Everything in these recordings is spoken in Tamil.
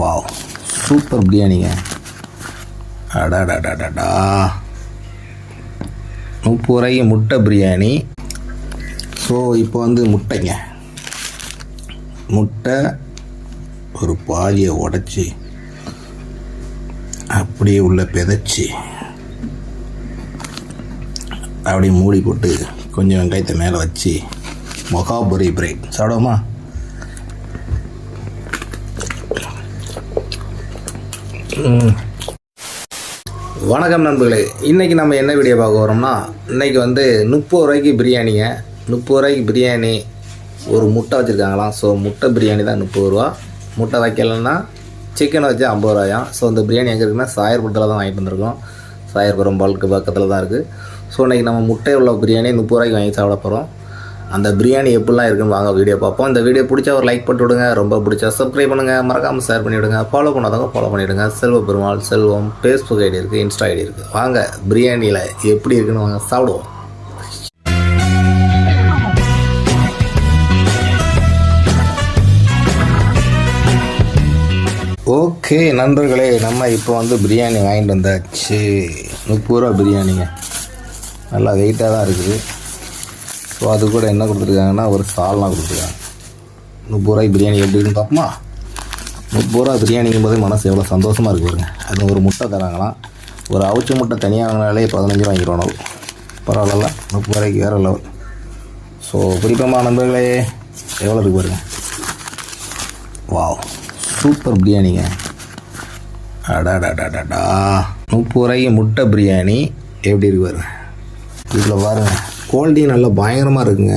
வாவ் சூப்பர் பிரியாணிங்க அடாடாடாடாடா. முப்பது ரூபாய்க்கு முட்டை பிரியாணி ஸோ இப்போ வந்து முட்டைங்க. முட்டை ஒரு பாதியை உடச்சி அப்படியே உள்ளே பிதைச்சி அப்படியே மூடி போட்டு கொஞ்சம் வெங்காயத்தை மேலே வச்சு மொகாபுரி பிரேக் சாப்பிடுவோமா? வணக்கம் நண்பர்களே. இன்றைக்கி நம்ம என்ன வீடியோ பார்க்க வரோம்னா இன்றைக்கி வந்து முப்பது ரூபாய்க்கு பிரியாணிங்க. முப்பது ரூபாய்க்கு பிரியாணி ஒரு முட்டை வச்சுருக்காங்களாம். ஸோ முட்டை பிரியாணி தான் முப்பது ரூபா. முட்டை வைக்கலன்னா சிக்கனை வச்சு ஐம்பது ரூபாயாம் ஸோ இந்த பிரியாணி எங்கே இருக்குன்னா சாயர்புரத்தில் தான் வாங்கிட்டு வந்திருக்கோம். சாயர்புரம் பல்க்கு பக்கத்தில் தான் இருக்குது ஸோ இன்றைக்கி நம்ம முட்டை உள்ள பிரியாணி முப்பது ரூபாய்க்கு வாங்கி சாப்பிட போகிறோம் அந்த பிரியாணி எப்படிலாம் இருக்குன்னு வாங்க வீடியோ பார்ப்போம். இந்த வீடியோ பிடிச்சா ஒரு லைக் போட்டு விடுங்க. ரொம்ப பிடிச்சா சப்ஸ்கிரைப் பண்ணுங்கள் மறக்காமல் ஷேர் பண்ணிவிடுங்க ஃபாலோ பண்ணாதவங்க ஃபாலோ பண்ணிவிடுங்க செல்வ பெருமாள் செல்வம் ஃபேஸ்புக் ஐடி இருக்குது இன்ஸ்டா ஐடி இருக்குது வாங்க பிரியாணியில் எப்படி இருக்குன்னு வாங்க சாப்பிடுவோம். ஓகே நண்பர்களே நம்ம இப்போ வந்து பிரியாணி வாங்கிட்டு வந்தாச்சு. முப்பது ரூபா பிரியாணிங்க. நல்லா வெயிட்டாக தான் இருக்குது. ஸோ அது கூட என்ன கொடுத்துருக்காங்கன்னா ஒரு சால்னா கொடுத்துருக்காங்க. முப்பது ரூபாய் பிரியாணி எப்படின்னு பார்ப்போமா முப்பது ரூபா பிரியாணிங்கும் போது மனசு எவ்வளோ சந்தோஷமாக இருக்கு பாருங்க. அது ஒரு முட்டை தராங்களாம். ஒரு அவிச்ச முட்டை தனியாக வாங்கினாலே பதினஞ்சு ரூபா வாங்கிடுவோம் பரவாயில்ல முப்பது ரூபாய்க்கு வேறு லெவல் ஸோ குறிப்பமாக நண்பர்களே? எவ்வளோ இருக்கு பாருங்க. வாவ் சூப்பர் பிரியாணிங்க. அடாடாடாடாடா. முப்பது ரூபாய்க்கு முட்டை பிரியாணி எப்படி இருக்கு பாருங்க. இதில் பாருங்கள் குவாலிட்டி நல்லா பயங்கரமாக இருக்குங்க.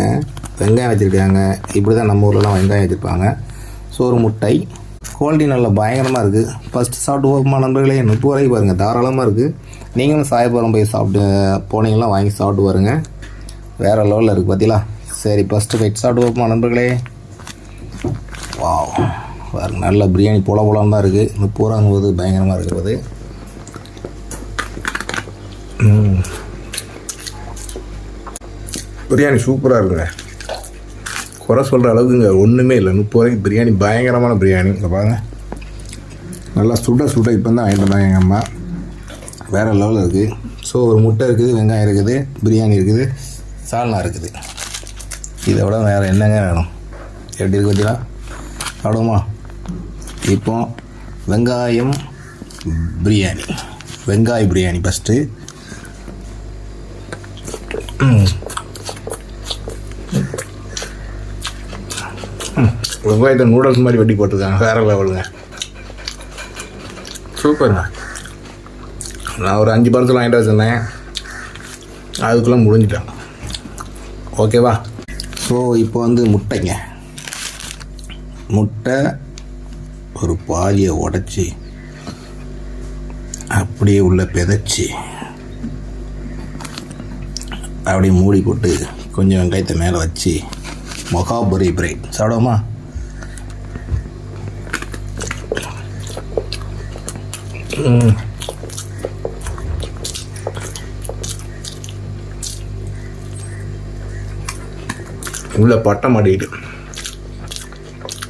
வெங்காயம் வச்சுருக்காங்க. இப்படி தான் நம்ம ஊர்லலாம் வெங்காயம் வச்சுருப்பாங்க. சோறு முட்டை குவாலிட்டி நல்லா பயங்கரமாக இருக்குது ஃபஸ்ட்டு சாப்பிட்டு போகுமா நண்பர்களே முப்பது ரூபாய்க்கு பாருங்கள் தாராளமாக இருக்குது நீங்களும் சாயப்புறம் போய் சாப்பிட்டு போனீங்கன்னா வாங்கி சாப்பிட்டு பாருங்க. வேறு லெவலில் இருக்குது பார்த்தீங்களா சரி ஃபஸ்ட்டு போயிட்டு சாப்பிட்டு போகுமா நண்பர்களே. வா பாருங்க நல்ல பிரியாணி போல போலான்னு தான் இருக்குது முப்பது ரூபாங்கும்போது பயங்கரமாக இருக்கிறது பிரியாணி சூப்பராக இருக்குங்க. குறை சொல்கிற அளவுக்குங்க ஒன்றுமே இல்லை. முப்பது ரூபாய்க்கு பிரியாணி பயங்கரமான பிரியாணி. இங்கே பாருங்க. நல்லா சுட சுட இப்போ தான் வாங்கிட்டு வந்தாங்க எங்கள் அம்மா. வேறு லெவலில் இருக்குது ஸோ ஒரு முட்டை இருக்குது வெங்காயம் இருக்குது பிரியாணி இருக்குது சால்னா இருக்குது. இதை விட வேறு என்னங்க வேணும்? எப்படி இருக்கு பார்த்தீங்களா அவ்வளோமா இப்போ வெங்காயம் பிரியாணி. வெங்காய பிரியாணி ஃபஸ்ட்டு வெங்காயத்தை நூடுல்ஸ் மாதிரி வெட்டி போட்டிருக்காங்க. வேறு லெவலுங்க சூப்பருங்க நான் ஒரு அஞ்சு படத்தில் வாங்கிட்டு வச்சிருந்தேன் அதுக்குள்ளே முடிஞ்சிட்டேன். ஓகேவா ஸோ இப்போ வந்து முட்டைங்க. முட்டை ஒரு பாதியை உடச்சி அப்படியே உள்ள பிதைச்சி அப்படியே மூடி போட்டு கொஞ்சம் வெங்காயத்தை மேலே வச்சு மகாபுரி பிரே சாப்பிடுவோமா? உள்ள பட்டம் மாட்டிக்கிட்டு.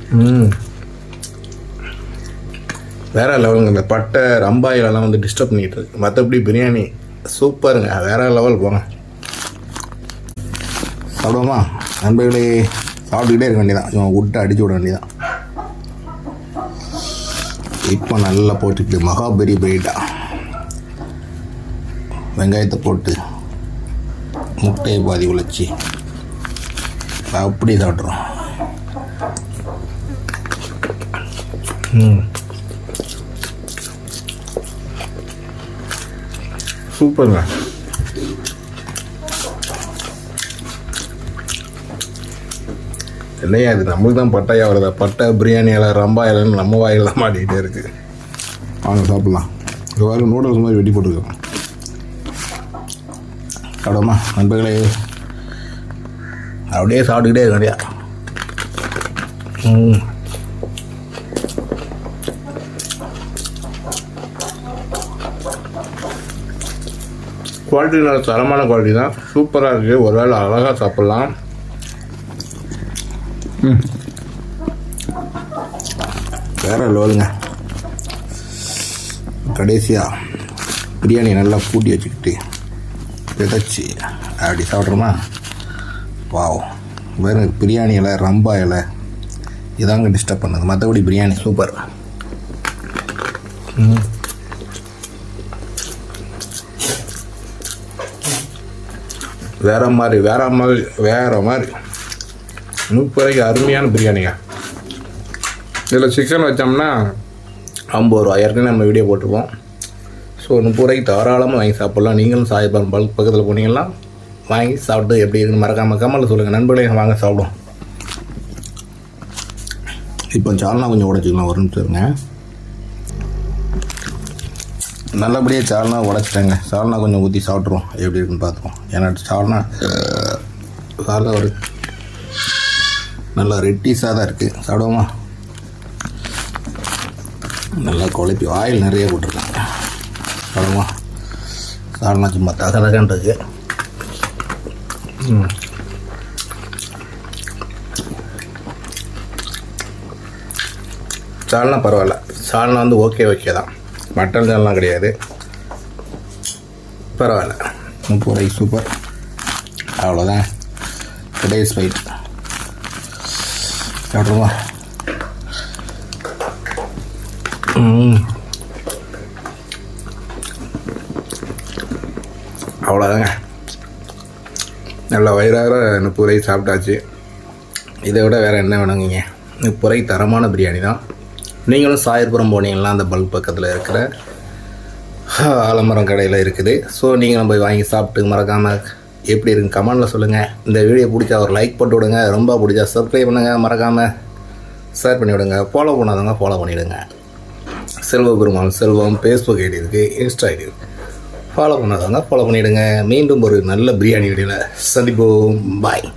ம். வேற லெவலுங்க இந்த பட்டை ரம்பாயிலெல்லாம் வந்து டிஸ்டர்ப் பண்ணிட்டு இருக்கு. மற்றபடி பிரியாணி சூப்பருங்க. வேற லெவல் போங்க. சாப்பிடுவோமா? நண்பர்களே சாப்பிட்டுக்கிட்டே இருக்க வேண்டியதான் விட்டு அடிச்சு விட வேண்டியதான் இப்போ நல்லா போட்டுட்டு மகாபெரி பிரைட்டா வெங்காயத்தை போட்டு முட்டையை பாதி உழைச்சி அப்படியே சாப்பிட்றோம் சூப்பருங்க. இல்லையா? இது நம்மளுக்கு தான் பட்டையாக வருதா பட்டை பிரியாணி இலை ரம்பா இலைன்னு நம்ம வாயில் தான் மாட்டிக்கிட்டே இருக்கு. வாங்க சாப்பிட்லாம். இது வாரம் நூடுல்ஸ் மாதிரி வெட்டி போட்டுருக்கோம். சாப்பிடுமா நண்பர்களே? அப்படியே சாப்பிட்டுக்கிட்டே இருக்க வேண்டியா ம். குவாலிட்டி நல்ல தரமான குவாலிட்டி தான். சூப்பராக இருக்குது ஒரு வேளை அழகாக சாப்பிட்லாம். வேற லோலுங்க. கடைசியாக பிரியாணி நல்லா பூட்டி வச்சுக்கிட்டு விதைச்சி அப்படி சாப்பிட்றோமா? வாவ். வேறு பிரியாணி இலை ரம்பா இலை இதாங்க டிஸ்டர்ப் பண்ணுது. மற்றபடி பிரியாணி சூப்பர் வேற மாதிரி வேற மாதிரி வேற மாதிரி. முப்பது ரூபாய்க்கு அருமையான பிரியாணிங்க. இதில் சிக்கன் வச்சோம்னா ஐம்பது ரூபா ஏற்கனவே நம்ம வீடியோ போட்டிருப்போம் ஸோ முப்பது ரூபாய்க்கு தாராளமாக வாங்கி சாப்பிட்லாம். நீங்களும் சாயப்பான் பல்க் பக்கத்தில் போனீங்கன்னா வாங்கி சாப்பிட்டு எப்படி இருக்குன்னு மறக்காமல் கமலில் சொல்லுங்கள் நண்பர்களையும் வாங்க சாப்பிடும் இப்போ சால்னா கொஞ்சம் உடச்சிக்கலாம். ஒரு நிமிஷம் இருங்க. நல்லபடியாக சால்னா உடச்சிட்டேங்க. சால்னா கொஞ்சம் ஊற்றி சாப்பிட்ருவோம் எப்படி இருக்குன்னு பார்த்துருவோம் ஏன்னா சால்னா சால்னா ஒரு நல்லா ரெட்டிஸாக தான் இருக்குது சாப்பிடுவோமா? நல்லா குழப்பி ஆயில் நிறைய போட்டிருக்காங்க. சாப்பிடுவோமா? சாப்பிடலாம் சும்மா தகதகன்னு இருக்கு. ம். சால்னா பரவாயில்ல. சால்னா வந்து ஓகே ஓகே தான். மட்டன் சால்னா கிடையாது. பரவாயில்ல. முப்பது ரைஸ் சூப்பர். அவ்வளோதான் டுடேஸ் ஃபைட் சாப்பிட்ருமா mm. அவ்வளோதாங்க நல்லா வயிறார முப்பது ரைஸ் சாப்பிட்டாச்சு. இதை விட வேறு என்ன வேணுங்க முப்பது தரமான பிரியாணி தான். நீங்களும் சாயர்புரம் போனீங்கன்னா அந்த பல்க் பக்கத்தில் இருக்கிற ஆலமரம் கடையில் இருக்குது. ஸோ நீங்களும் போய் வாங்கி சாப்பிட்டு மறக்காமல் எப்படி இருக்குன்னு கமெண்டில் சொல்லுங்கள் இந்த வீடியோ பிடிச்சா ஒரு லைக் போட்டு விடுங்க. ரொம்ப பிடிச்சா சப்ஸ்கிரைப் பண்ணுங்கள் மறக்காமல் ஷேர் பண்ணி விடுங்க. ஃபாலோ பண்ணாதவங்க ஃபாலோ பண்ணிவிடுங்க செல்வ பெருமாள் செல்வம் ஃபேஸ்புக் ஐடி இருக்குது இன்ஸ்டா ஐடி இருக்குது ஃபாலோ பண்ணாதவங்க ஃபாலோ பண்ணிவிடுங்க மீண்டும் ஒரு நல்ல பிரியாணி வீடியோவில் சந்திப்போம். பாய்